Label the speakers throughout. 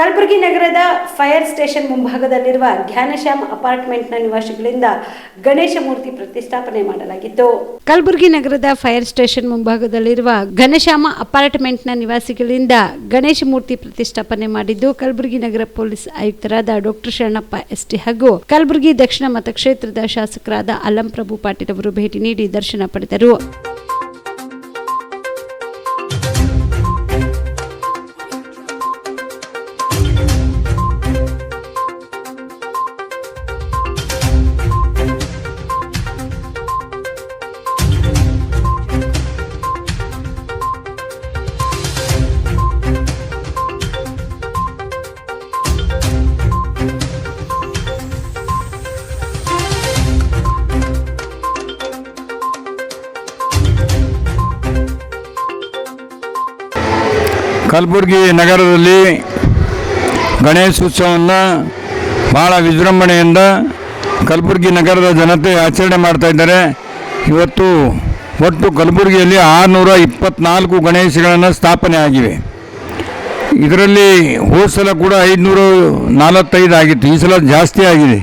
Speaker 1: ಕಲಬುರಗಿ ನಗರದ fire station ಮುಂಭಾಗದಲ್ಲಿರುವ ಜ್ಞಾನಶ್ಯಾಮ್ ಅಪಾರ್ಟ್ಮೆಂಟ್ನ ನಿವಾಸಿಗಳಿಂದ ಗಣೇಶ ಮೂರ್ತಿ ಪ್ರತಿಷ್ಠಾಪನೆ ಮಾಡಲಾಗಿತ್ತು. ಕಲಬುರಗಿ ನಗರದ ಫೈರ್ ಸ್ಟೇಷನ್ ಮುಂಭಾಗದಲ್ಲಿರುವ ಘನಶ್ಯಾಮ ಅಪಾರ್ಟ್ಮೆಂಟ್ನ ನಿವಾಸಿಗಳಿಂದ ಗಣೇಶ ಮೂರ್ತಿ ಪ್ರತಿಷ್ಠಾಪನೆ ಮಾಡಿದ್ದು ಕಲಬುರಗಿ ನಗರ ಪೊಲೀಸ್ ಆಯುಕ್ತರಾದ ಡಾಕ್ಟರ್ ಶರಣಪ್ಪ ಎಸ್ಟಿ ಹಾಗೂ ಕಲಬುರಗಿ ದಕ್ಷಿಣ ಮತಕ್ಷೇತ್ರದ ಶಾಸಕರಾದ ಅಲಂ ಪ್ರಭು ಪಾಟೀಲ್ ಅವರು ಭೇಟಿ ನೀಡಿ ದರ್ಶನ ಪಡೆದರು.
Speaker 2: ಕಲಬುರಗಿ ನಗರದಲ್ಲಿ ಗಣೇಶ ಗಣೇಶೋತ್ಸವವನ್ನು ಭಾಳ ವಿಜೃಂಭಣೆಯಿಂದ ಕಲಬುರಗಿ ನಗರದ ಜನತೆ ಆಚರಣೆ ಮಾಡ್ತಾ ಇದ್ದಾರೆ. ಇವತ್ತು ಒಟ್ಟು ಕಲಬುರಗಿಯಲ್ಲಿ ಆರುನೂರ ಇಪ್ಪತ್ನಾಲ್ಕು ಗಣೇಶಗಳನ್ನು ಸ್ಥಾಪನೆ ಆಗಿವೆ. ಇದರಲ್ಲಿ ಹೋದ ಸಲ ಕೂಡ ಐದುನೂರು ನಲವತ್ತೈದು ಆಗಿತ್ತು. ಈ ಸಲ ಜಾಸ್ತಿ ಆಗಿದೆ.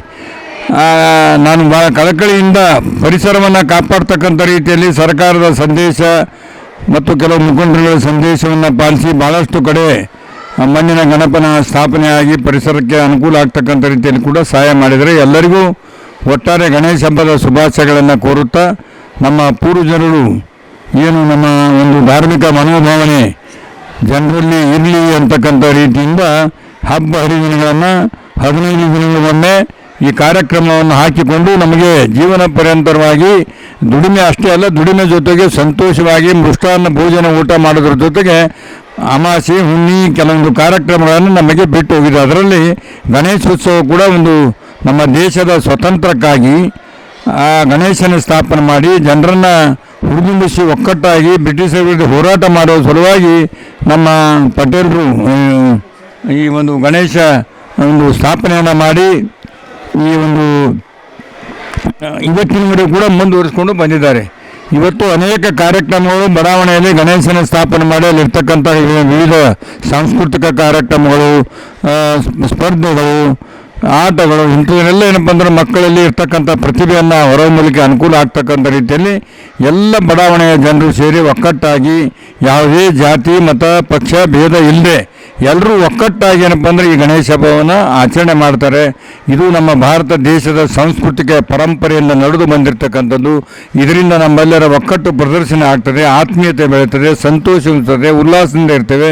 Speaker 2: ನಾನು ಭಾಳ ಕಳಕಳಿಯಿಂದ ಪರಿಸರವನ್ನು ಕಾಪಾಡ್ತಕ್ಕಂಥ ರೀತಿಯಲ್ಲಿ ಸರ್ಕಾರದ ಸಂದೇಶ ಮತ್ತು ಕೆಲವು ಮುಖಂಡರುಗಳ ಸಂದೇಶವನ್ನು ಪಾಲಿಸಿ ಭಾಳಷ್ಟು ಕಡೆ ಮಣ್ಣಿನ ಗಣಪನ ಸ್ಥಾಪನೆಯಾಗಿ ಪರಿಸರಕ್ಕೆ ಅನುಕೂಲ ಆಗ್ತಕ್ಕಂಥ ರೀತಿಯಲ್ಲಿ ಕೂಡ ಸಹಾಯ ಮಾಡಿದರೆ ಎಲ್ಲರಿಗೂ ಒಟ್ಟಾರೆ ಗಣೇಶ ಹಬ್ಬದ ಶುಭಾಶಯಗಳನ್ನು ಕೋರುತ್ತಾ ನಮ್ಮ ಪೂರ್ವಜರು ಏನು ನಮ್ಮ ಒಂದು ಧಾರ್ಮಿಕ ಮನೋಭಾವನೆ ಜನರಲ್ಲಿ ಇರಲಿ ಅಂತಕ್ಕಂಥ ರೀತಿಯಿಂದ ಹಬ್ಬ ಹರಿದಿನಗಳನ್ನು ಹದಿನೈದು ದಿನಗಳಿಗೊಮ್ಮೆ ಈ ಕಾರ್ಯಕ್ರಮವನ್ನು ಹಾಕಿಕೊಂಡು ನಮಗೆ ಜೀವನ ಪರ್ಯಂತರವಾಗಿ ದುಡಿಮೆ ಅಷ್ಟೇ ಅಲ್ಲ, ದುಡಿಮೆ ಜೊತೆಗೆ ಸಂತೋಷವಾಗಿ ಮೃಷ್ಟಾನ್ನ ಭೋಜನ ಊಟ ಮಾಡೋದ್ರ ಜೊತೆಗೆ ಅಮಾಸೆ, ಹುಣ್ಣಿ ಕೆಲವೊಂದು ಕಾರ್ಯಕ್ರಮಗಳನ್ನು ನಮಗೆ ಬಿಟ್ಟು ಹೋಗಿದೆ. ಅದರಲ್ಲಿ ಗಣೇಶೋತ್ಸವ ಕೂಡ ಒಂದು ನಮ್ಮ ದೇಶದ ಸ್ವತಂತ್ರಕ್ಕಾಗಿ, ಆ ಗಣೇಶನ ಸ್ಥಾಪನೆ ಮಾಡಿ ಜನರನ್ನು ಹುರಿದುಂಬಿಸಿ ಒಕ್ಕಟ್ಟಾಗಿ ಬ್ರಿಟಿಷರ ವಿರುದ್ಧ ಹೋರಾಟ ಮಾಡುವ ಸಲುವಾಗಿ ನಮ್ಮ ಪಟೇಲರು ಈ ಒಂದು ಗಣೇಶ ಒಂದು ಸ್ಥಾಪನೆಯನ್ನು ಮಾಡಿ ಈ ಒಂದು ಇವತ್ತಿನವರೆಗೂ ಕೂಡ ಮುಂದುವರಿಸಿಕೊಂಡು ಬಂದಿದ್ದಾರೆ. ಇವತ್ತು ಅನೇಕ ಕಾರ್ಯಕ್ರಮಗಳು ಬಡಾವಣೆಯಲ್ಲಿ ಗಣೇಶನ ಸ್ಥಾಪನೆ ಮಾಡಿ ಅಲ್ಲಿರ್ತಕ್ಕಂಥ ವಿವಿಧ ಸಾಂಸ್ಕೃತಿಕ ಕಾರ್ಯಕ್ರಮಗಳು ಸ್ಪರ್ಧೆಗಳು, ಆಟಗಳು ಇಂಥವನ್ನೆಲ್ಲ ಏನಪ್ಪ ಅಂದ್ರೆ ಮಕ್ಕಳಲ್ಲಿ ಇರ್ತಕ್ಕಂಥ ಪ್ರತಿಭೆಯನ್ನು ಹೊರಹೊಮ್ಮಲಿಕ್ಕೆ ಅನುಕೂಲ ಆಗ್ತಕ್ಕಂಥ ರೀತಿಯಲ್ಲಿ ಎಲ್ಲ ಬಡಾವಣೆಯ ಜನರು ಸೇರಿ ಒಕ್ಕಟ್ಟಾಗಿ ಯಾವುದೇ ಜಾತಿ, ಮತ, ಪಕ್ಷ, ಭೇದ ಇಲ್ಲದೆ ಎಲ್ಲರೂ ಒಕ್ಕಟ್ಟಾಗಿ ಏನಪ್ಪ ಅಂದರೆ ಈ ಗಣೇಶ ಹಬ್ಬವನ್ನು ಆಚರಣೆ ಮಾಡ್ತಾರೆ. ಇದು ನಮ್ಮ ಭಾರತ ದೇಶದ ಸಾಂಸ್ಕೃತಿಕ ಪರಂಪರೆಯಿಂದ ನಡೆದು ಬಂದಿರತಕ್ಕಂಥದ್ದು. ಇದರಿಂದ ನಮ್ಮೆಲ್ಲರ ಒಕ್ಕಟ್ಟು ಪ್ರದರ್ಶನ ಆಗ್ತದೆ, ಆತ್ಮೀಯತೆ ಬೆಳೀತದೆ, ಸಂತೋಷ ಇರ್ತದೆ, ಉಲ್ಲಾಸದಿಂದ ಇರ್ತೇವೆ.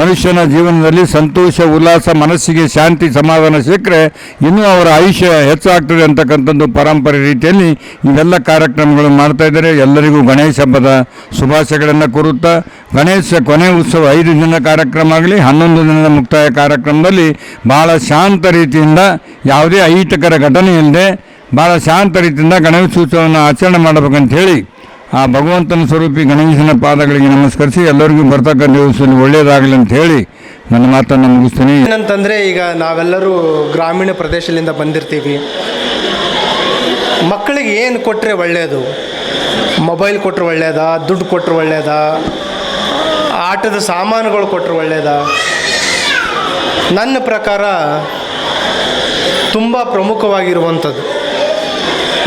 Speaker 2: ಮನುಷ್ಯನ ಜೀವನದಲ್ಲಿ ಸಂತೋಷ, ಉಲ್ಲಾಸ, ಮನಸ್ಸಿಗೆ ಶಾಂತಿ, ಸಮಾಧಾನ ಸಿಕ್ಕರೆ ಇನ್ನೂ ಅವರ ಆಯುಷ್ಯ ಹೆಚ್ಚಾಗ್ತದೆ ಅಂತಕ್ಕಂಥದ್ದು ಪರಂಪರೆ ರೀತಿಯಲ್ಲಿ ಇವೆಲ್ಲ ಕಾರ್ಯಕ್ರಮಗಳನ್ನು ಮಾಡ್ತಾ ಇದ್ದಾರೆ. ಎಲ್ಲರಿಗೂ ಗಣೇಶ ಹಬ್ಬದ ಶುಭಾಶಯಗಳನ್ನು ಕೋರುತ್ತಾ, ಗಣೇಶ ಕೊನೆ ಉತ್ಸವ ಐದು ದಿನ ಕಾರ್ಯಕ್ರಮ ಆಗಲಿ, ಹನ್ನೊಂದು ದಿನದ ಮುಕ್ತಾಯ ಕಾರ್ಯಕ್ರಮದಲ್ಲಿ ಭಾಳ ಶಾಂತ ರೀತಿಯಿಂದ ಯಾವುದೇ ಅಹಿತಕರ ಘಟನೆ ಇಲ್ಲದೆ ಭಾಳ ಶಾಂತ ರೀತಿಯಿಂದ ಗಣೇಶೋತ್ಸವವನ್ನು ಆಚರಣೆ ಮಾಡಬೇಕಂತ ಹೇಳಿ ಆ ಭಗವಂತನ ಸ್ವರೂಪಿ ಗಣೇಶನ ಪಾದಗಳಿಗೆ ನಮಸ್ಕರಿಸಿ ಎಲ್ಲರಿಗೂ ಬರ್ತಕ್ಕಂಥ ದಿವಸದಲ್ಲಿ ಒಳ್ಳೆಯದಾಗಲಿ ಅಂತ ಹೇಳಿ ನನ್ನ ಮಾತನ್ನು ಮುಗಿಸ್ತೀನಿ.
Speaker 3: ಏನಂತಂದರೆ ಈಗ ನಾವೆಲ್ಲರೂ ಗ್ರಾಮೀಣ ಪ್ರದೇಶದಿಂದ ಬಂದಿರ್ತೀವಿ. ಮಕ್ಕಳಿಗೆ ಏನು ಕೊಟ್ಟರೆ ಒಳ್ಳೆಯದು ಮೊಬೈಲ್ ಕೊಟ್ಟರೆ ಒಳ್ಳೆಯದಾ ದುಡ್ಡು ಕೊಟ್ಟರೆ ಒಳ್ಳೆಯದಾ ಆಟದ ಸಾಮಾನುಗಳು ಕೊಟ್ಟರೆ ಒಳ್ಳೆಯದಾ ನನ್ನ ಪ್ರಕಾರ ತುಂಬ ಪ್ರಮುಖವಾಗಿರುವಂಥದ್ದು.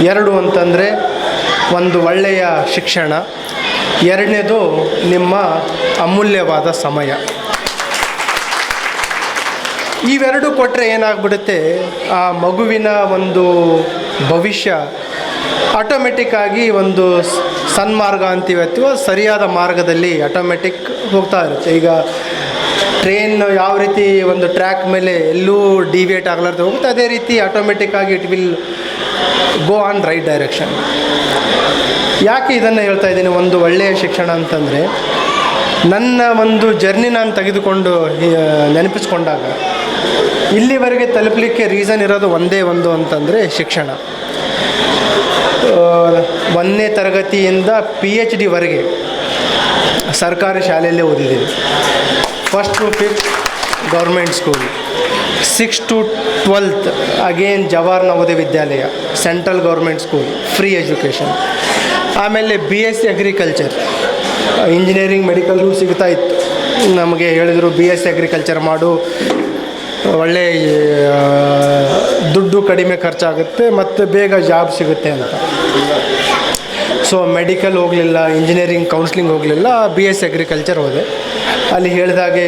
Speaker 3: ಎರಡು ಅಂತಂದರೆ ಒಂದು ಒಳ್ಳೆಯ ಶಿಕ್ಷಣ, ಎರಡನೇದು ನಿಮ್ಮ ಅಮೂಲ್ಯವಾದ ಸಮಯ. ಇವೆರಡು ಕೊಟ್ಟರೆ ಏನಾಗ್ಬಿಡುತ್ತೆ? ಆ ಮಗುವಿನ ಒಂದು ಭವಿಷ್ಯ ಆಟೋಮೆಟಿಕ್ಕಾಗಿ ಒಂದು ಸನ್ಮಾರ್ಗ ಅಂತೀವಿ ಅಥವಾ ಸರಿಯಾದ ಮಾರ್ಗದಲ್ಲಿ ಆಟೋಮೆಟಿಕ್ ಹೋಗ್ತಾ ಇರುತ್ತೆ. ಈಗ ಟ್ರೈನ್ ಯಾವ ರೀತಿ ಒಂದು ಟ್ರ್ಯಾಕ್ ಮೇಲೆ ಎಲ್ಲೂ ಡಿವಿಯೇಟ್ ಆಗಲಾರ್ದು ಹೋಗುತ್ತೆ, ಅದೇ ರೀತಿ ಆಟೋಮೆಟಿಕ್ಕಾಗಿ it will go on right direction ಯಾಕೆ ಇದನ್ನು ಹೇಳ್ತಾ ಇದ್ದೀನಿ? ಒಂದು ಒಳ್ಳೆಯ ಶಿಕ್ಷಣ ಅಂತಂದರೆ, ನನ್ನ ಒಂದು ಜರ್ನಿ ನಾನು ತೆಗೆದುಕೊಂಡು ನೆನಪಿಸ್ಕೊಂಡಾಗ, ಇಲ್ಲಿವರೆಗೆ ತಲುಪಲಿಕ್ಕೆ ರೀಸನ್ ಇರೋದು ಒಂದೇ ಒಂದು ಅಂತಂದರೆ ಶಿಕ್ಷಣ. ಒಂದನೇ ತರಗತಿಯಿಂದ ಪಿ ಎಚ್ ಡಿವರೆಗೆ ಸರ್ಕಾರಿ ಶಾಲೆಯಲ್ಲೇ ಓದಿದ್ದೀನಿ. First to fifth government school six to twelfth again Jawahar Navodaya Vidyalaya central government school free education ಆಮೇಲೆ B S C agriculture engineering medical ಸಿಗ್ತಾ ಇತ್ತು. ನಮಗೆ ಹೇಳಿದರು ಬಿ ಎಸ್ ಸಿ ಅಗ್ರಿಕಲ್ಚರ್ ಮಾಡು. ಒಳ್ಳೆ ದುಡ್ಡು ಕಡಿಮೆ ಖರ್ಚಾಗುತ್ತೆ, ಮತ್ತು ಬೇಗ ಜಾಬ್ ಸಿಗುತ್ತೆ ಅಂತ. ಸೊ ಮೆಡಿಕಲ್ ಹೋಗಲಿಲ್ಲ ಇಂಜಿನಿಯರಿಂಗ್ ಕೌನ್ಸಿಲಿಂಗ್ ಹೋಗಲಿಲ್ಲ ಬಿ ಎಸ್ ಅಗ್ರಿಕಲ್ಚರ್ ಹೋದೆ. ಅಲ್ಲಿ ಹೇಳಿದಾಗೆ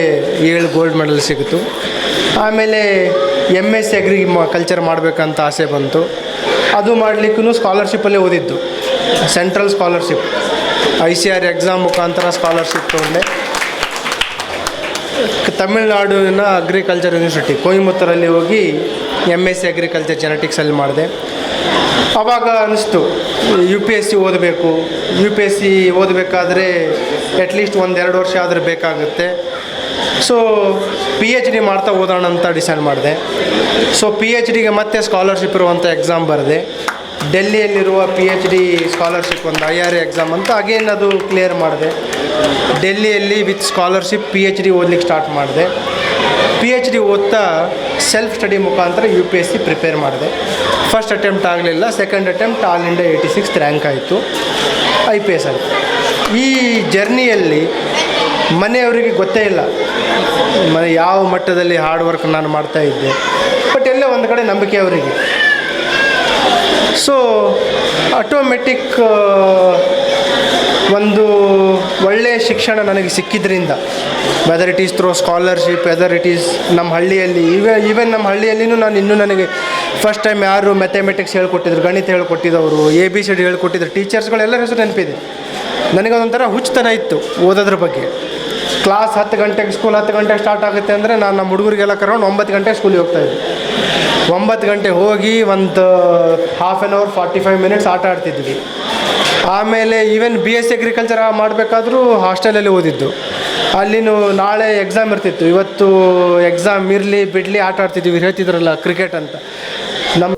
Speaker 3: ಏಳು ಗೋಲ್ಡ್ ಮೆಡಲ್ ಸಿಕ್ತು ಆಮೇಲೆ ಎಂ ಎಸ್ ಅಗ್ರಿ ಕಲ್ಚರ್ ಮಾಡಬೇಕಂತ ಆಸೆ ಬಂತು. ಅದು ಮಾಡಲಿಕ್ಕೂ ಸ್ಕಾಲರ್ಶಿಪ್ಪಲ್ಲೇ ಓದಿದ್ದು. Central scholarship I C R exam ಮುಖಾಂತರ ಸ್ಕಾಲರ್ಶಿಪ್ ತೊಗೊಂಡೆ. ತಮಿಳುನಾಡಿನ ಅಗ್ರಿಕಲ್ಚರ್ ಯೂನಿವರ್ಸಿಟಿ ಕೊಯಮತ್ತೂರಲ್ಲಿ ಹೋಗಿ ಎಂ ಎಸ್ ಸಿ ಅಗ್ರಿಕಲ್ಚರ್ ಜೆನೆಟಿಕ್ಸಲ್ಲಿ ಮಾಡಿದೆ. ಆವಾಗ ಅನಿಸ್ತು ಯು ಪಿ ಎಸ್ ಸಿ ಓದಬೇಕು ಯು ಪಿ ಎಸ್ ಸಿ ಓದಬೇಕಾದ್ರೆ ಅಟ್ಲೀಸ್ಟ್ ಒಂದೆರಡು ವರ್ಷ ಆದರೆ ಬೇಕಾಗುತ್ತೆ. ಸೊ ಪಿ ಎಚ್ ಡಿ ಮಾಡ್ತಾ ಓದೋಣ ಅಂತ ಡಿಸೈಡ್ ಮಾಡಿದೆ. ಸೊ ಪಿ ಎಚ್ ಡಿಗೆ ಮತ್ತೆ ಸ್ಕಾಲರ್ಶಿಪ್ ಇರುವಂಥ ಎಕ್ಸಾಮ್ ಬರೆದೆ. ಡೆಲ್ಲಿಯಲ್ಲಿರುವ ಪಿ ಎಚ್ ಡಿ ಸ್ಕಾಲರ್ಶಿಪ್ ಒಂದು ಐ ಆರ್ ಎಕ್ಸಾಮ್ ಅಂತ ಅಗೇನ್ ಅದು ಕ್ಲಿಯರ್ ಮಾಡಿದೆ. ಡೆಲ್ಲಿಯಲ್ಲಿ with scholarship P H D ಓದ್ಲಿಕ್ಕೆ ಸ್ಟಾರ್ಟ್ ಮಾಡಿದೆ. ಪಿ ಎಚ್ ಡಿ ಓದ್ತಾ ಸೆಲ್ಫ್ ಸ್ಟಡಿ ಮುಖಾಂತರ U P S C prepare ಮಾಡಿದೆ. ಫಸ್ಟ್ ಅಟೆಂಪ್ಟ್ ಆಗಲಿಲ್ಲ second attempt all India eighty six rank ಆಯಿತು ಐ ಪಿ ಎಸ್ ಆಯಿತು ಈ ಜರ್ನಿಯಲ್ಲಿ ಮನೆಯವರಿಗೆ ಗೊತ್ತೇ ಇಲ್ಲ. ಮನೆ ಯಾವ ಮಟ್ಟದಲ್ಲಿ ಹಾರ್ಡ್ ವರ್ಕ್ ನಾನು ಮಾಡ್ತಾ ಇದ್ದೆ. ಬಟ್ ಎಲ್ಲೇ ಒಂದು ಕಡೆ ನಂಬಿಕೆ ಅವರಿಗೆ. ಸೊ ಆಟೋಮೆಟಿಕ್ ಒಂದು ಒಳ್ಳೆಯ ಶಿಕ್ಷಣ ನನಗೆ ಸಿಕ್ಕಿದ್ರಿಂದ whether it is through scholarship whether it is ನಮ್ಮ ಹಳ್ಳಿಯಲ್ಲಿ ಇವೆ ಈವನ್ ನಮ್ಮ ಹಳ್ಳಿಯಲ್ಲಿನೂ ನಾನು ಇನ್ನೂ ನನಗೆ ಫಸ್ಟ್ ಟೈಮ್ ಯಾರು ಮ್ಯಾಥಮೆಟಿಕ್ಸ್ ಹೇಳ್ಕೊಟ್ಟಿದ್ರು, ಗಣಿತ ಹೇಳ್ಕೊಟ್ಟಿದ್ದವರು ಎ ಬಿ ಸಿ ಡಿ ಹೇಳ್ಕೊಟ್ಟಿದ್ರು ಟೀಚರ್ಸ್ಗಳೆಲ್ಲರ ಹೆಸರು ನೆನಪಿದೆ. ನನಗೆ ಅದೊಂಥರ ಹುಚ್ಚುತನ ಇತ್ತು ಓದೋದ್ರ ಬಗ್ಗೆ. ಕ್ಲಾಸ್ ಹತ್ತು ಗಂಟೆಗೆ ಸ್ಕೂಲ್ ಹತ್ತು ಗಂಟೆಗೆ ಸ್ಟಾರ್ಟ್ ಆಗುತ್ತೆ ಅಂದರೆ ನಾನು ನಮ್ಮ ಹುಡುಗರಿಗೆಲ್ಲ ಕರ್ಕೊಂಡು ಒಂಬತ್ತು ಗಂಟೆಗೆ ಸ್ಕೂಲಿಗೆ ಹೋಗ್ತಾಯಿದ್ದೆ ಒಂಬತ್ತು ಗಂಟೆ ಹೋಗಿ ಒಂದು half an hour forty five minutes ಆಟ ಆಡ್ತಿದ್ವಿ. ಆಮೇಲೆ even B S C agriculture ಮಾಡಬೇಕಾದ್ರೂ ಹಾಸ್ಟೆಲಲ್ಲಿ ಓದಿದ್ದು. ಅಲ್ಲಿನೂ ನಾಳೆ ಎಕ್ಸಾಮ್ ಇರ್ತಿತ್ತು. ಇವತ್ತು ಎಕ್ಸಾಮ್ ಇರಲಿ, ಬಿಡಲಿ, ಆಟ ಆಡ್ತಿದ್ವಿ. ಹೇಳ್ತಿದ್ರಲ್ಲ ಕ್ರಿಕೆಟ್ ಅಂತ.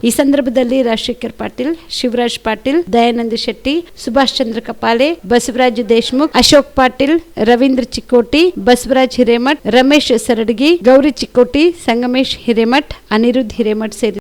Speaker 1: ಈ ಸಂದರ್ಭದಲ್ಲಿ ರಾಜಶೇಖರ್ ಪಾಟೀಲ್, ಶಿವರಾಜ್ ಪಾಟೀಲ್, ದಯಾನಂದ ಶೆಟ್ಟಿ, ಸುಭಾಷ್ ಚಂದ್ರ ಕಪಾಲೆ, ಬಸವರಾಜ್ ದೇಶ್ಮುಖ್, ಅಶೋಕ್ ಪಾಟೀಲ್, ರವೀಂದ್ರ ಚಿಕ್ಕೋಟಿ, ಬಸವರಾಜ್ ಹಿರೇಮಠ್, ರಮೇಶ್ ಸರಡಗಿ, ಗೌರಿ ಚಿಕ್ಕೋಟಿ, ಸಂಗಮೇಶ್ ಹಿರೇಮಠ್, ಅನಿರುದ್ಧ್ ಹಿರೇಮಠ್ ಸೇರಿ